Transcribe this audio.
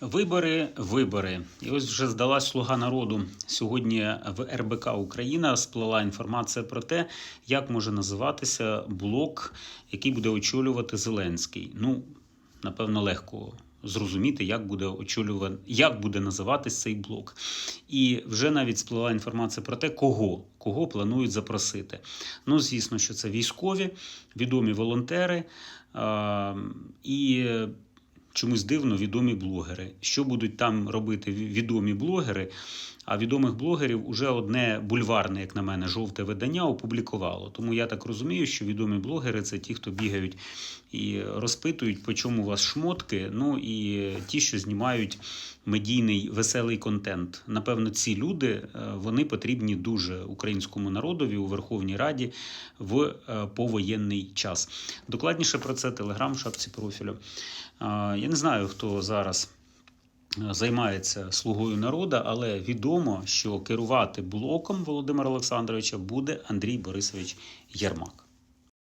Вибори, вибори. І ось вже здалась слуга народу. Сьогодні в РБК Україна сплила інформація про те, як може називатися блок, який буде очолювати Зеленський. Ну, напевно, легко зрозуміти, як буде очолювати, як буде називатись цей блок. І вже навіть сплила інформація про те, кого, кого планують запросити. Ну, звісно, що це військові, відомі волонтери. І чомусь дивно відомі блогери. Що будуть там робити відомі блогери? А відомих блогерів уже одне бульварне, як на мене, жовте видання опублікувало. Тому я так розумію, що відомі блогери це ті, хто бігають і розпитують, по чому у вас шмотки. Ну і ті, що знімають медійний веселий контент. Напевно, ці люди е, вони потрібні дуже українському народові у Верховній Раді в е, повоєнний час. Докладніше про це телеграм шапці профілю. Я не знаю, хто зараз е, займається слугою народу, але відомо, що керувати блоком Володимира Олександровича буде Андрій Борисович Єрмак.